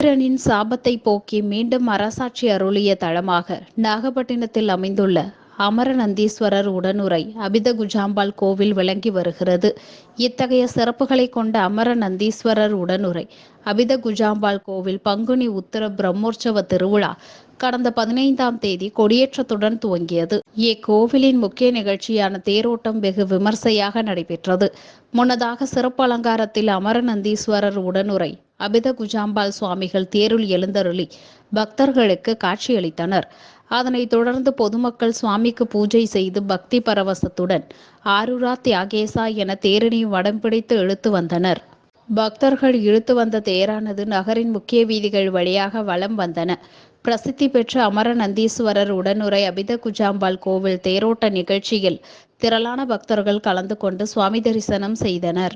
சந்திரனின் சாபத்தை போக்கி மீண்டும் அரசாட்சி அருளிய தளமாக நாகப்பட்டினத்தில் அமைந்துள்ள அமரநந்தீஸ்வரர் உடனுரை அபித குஜாம்பாள் கோவில் விளங்கி வருகிறது. இத்தகைய சிறப்புகளை கொண்ட அமரநந்தீஸ்வரர் உடனுரை அபித குஜாம்பாள் கோவில் பங்குனி உத்தர பிரம்மோற்சவ திருவிழா கடந்த பதினைந்தாம் தேதி கொடியேற்றத்துடன் துவங்கியது. இக்கோவிலின் முக்கிய நிகழ்ச்சியான தேரோட்டம் வெகு விமர்சையாக நடைபெற்றது. முன்னதாக சிறப்பு அலங்காரத்தில் அமரநந்தீஸ்வரர் உடனுரை அபித குஜாம்பால் சுவாமிகள் தேருள் எழுந்தருளி பக்தர்களுக்கு காட்சியளித்தனர். அதனைத் தொடர்ந்து பொதுமக்கள் சுவாமிக்கு பூஜை செய்து பக்தி பரவசத்துடன் ஆருரா தியாகேசா என தேரினை வடம் பிடித்து இழுத்து வந்தனர். பக்தர்கள் இழுத்து வந்த தேரானது நகரின் முக்கிய வீதிகள் வழியாக வலம் வந்தன. பிரசித்தி பெற்ற அமரநந்தீஸ்வரர் உடனுரை அபித குஜாம்பால் கோவில் தேரோட்ட நிகழ்ச்சியில் திரளான பக்தர்கள் கலந்து கொண்டு சுவாமி தரிசனம் செய்தனர்.